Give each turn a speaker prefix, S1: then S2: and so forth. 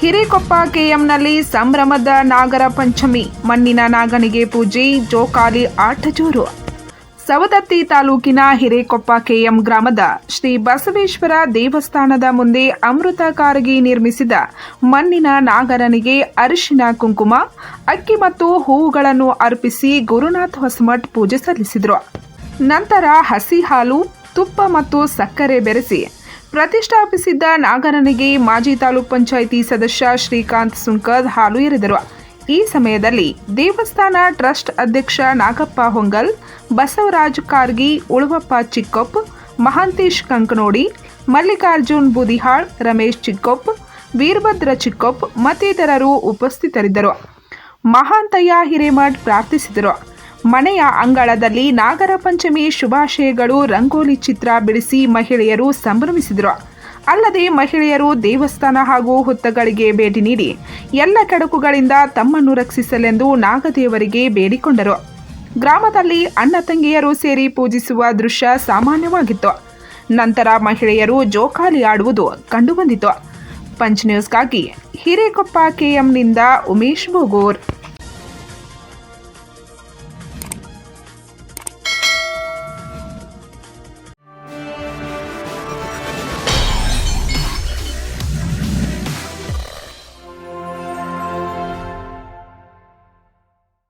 S1: ಹಿರೇಕೊಪ್ಪ ಕೆಎಂನಲ್ಲಿ ಸಂಭ್ರಮದ ನಾಗರ ಪಂಚಮಿ, ಮಣ್ಣಿನ ನಾಗನಿಗೆ ಪೂಜೆ, ಜೋಕಾಲಿ ಆಟ ಜೋರು. ಸವದತ್ತಿ ತಾಲೂಕಿನ ಹಿರೇಕೊಪ್ಪ ಕೆಎಂ ಗ್ರಾಮದ ಶ್ರೀ ಬಸವೇಶ್ವರ ದೇವಸ್ಥಾನದ ಮುಂದೆ ಅಮೃತ ಕಾರಗಿ ನಿರ್ಮಿಸಿದ ಮಣ್ಣಿನ ನಾಗರನಿಗೆ ಅರಿಶಿನ ಕುಂಕುಮ, ಅಕ್ಕಿ ಮತ್ತು ಹೂವುಗಳನ್ನು ಅರ್ಪಿಸಿ ಗುರುನಾಥ್ ಹೊಸಮಠ್ ಪೂಜೆ ಸಲ್ಲಿಸಿದರು. ನಂತರ ಹಸಿ ಹಾಲು, ತುಪ್ಪ ಮತ್ತು ಸಕ್ಕರೆ ಬೆರೆಸಿ ಪ್ರತಿಷ್ಠಾಪಿಸಿದ್ದ ನಾಗರನಿಗೆ ಮಾಜಿ ತಾಲೂಕ್ ಪಂಚಾಯಿತಿ ಸದಸ್ಯ ಶ್ರೀಕಾಂತ್ ಸುಂಕದ್ ಹಾಲು ಎರೆದರು. ಈ ಸಮಯದಲ್ಲಿ ದೇವಸ್ಥಾನ ಟ್ರಸ್ಟ್ ಅಧ್ಯಕ್ಷ ನಾಗಪ್ಪ ಹೊಂಗಲ್, ಬಸವರಾಜ್ ಕಾರ್ಗಿ, ಉಳುವಪ್ಪ ಚಿಕ್ಕೊಪ್, ಮಹಾಂತೇಶ್ ಕಂಕನೋಡಿ, ಮಲ್ಲಿಕಾರ್ಜುನ್ ಬುದಿಹಾಳ್, ರಮೇಶ್ ಚಿಕ್ಕೊಪ್, ವೀರಭದ್ರ ಚಿಕ್ಕೊಪ್ ಮತ್ತಿತರರು ಉಪಸ್ಥಿತರಿದ್ದರು. ಮಹಾಂತಯ್ಯ ಹಿರೇಮಠ್ ಪ್ರಾರ್ಥಿಸಿದರು. ಮನೆಯ ಅಂಗಳದಲ್ಲಿ ನಾಗರ ಪಂಚಮಿ ಶುಭಾಶಯಗಳು, ರಂಗೋಲಿ ಚಿತ್ರ ಬಿಡಿಸಿ ಮಹಿಳೆಯರು ಸಂಭ್ರಮಿಸಿದರು. ಅಲ್ಲದೆ ಮಹಿಳೆಯರು ದೇವಸ್ಥಾನ ಹಾಗೂ ಹುತ್ತಗಳಿಗೆ ಭೇಟಿ ನೀಡಿ ಎಲ್ಲ ಕೆಡಕುಗಳಿಂದ ತಮ್ಮನ್ನು ರಕ್ಷಿಸಲೆಂದು ನಾಗದೇವರಿಗೆ ಬೇಡಿಕೊಂಡರು. ಗ್ರಾಮದಲ್ಲಿ ಅಣ್ಣ ತಂಗಿಯರು ಸೇರಿ ಪೂಜಿಸುವ ದೃಶ್ಯ ಸಾಮಾನ್ಯವಾಗಿತ್ತು. ನಂತರ ಮಹಿಳೆಯರು ಜೋಕಾಲಿ ಆಡುವುದು ಕಂಡುಬಂದಿತು. ಪಂಚ್ ನ್ಯೂಸ್ಗಾಗಿ ಹಿರೇಕೊಪ್ಪ ಕೆಎಂನಿಂದ ಉಮೇಶ್ ಬೋಗೂರ್.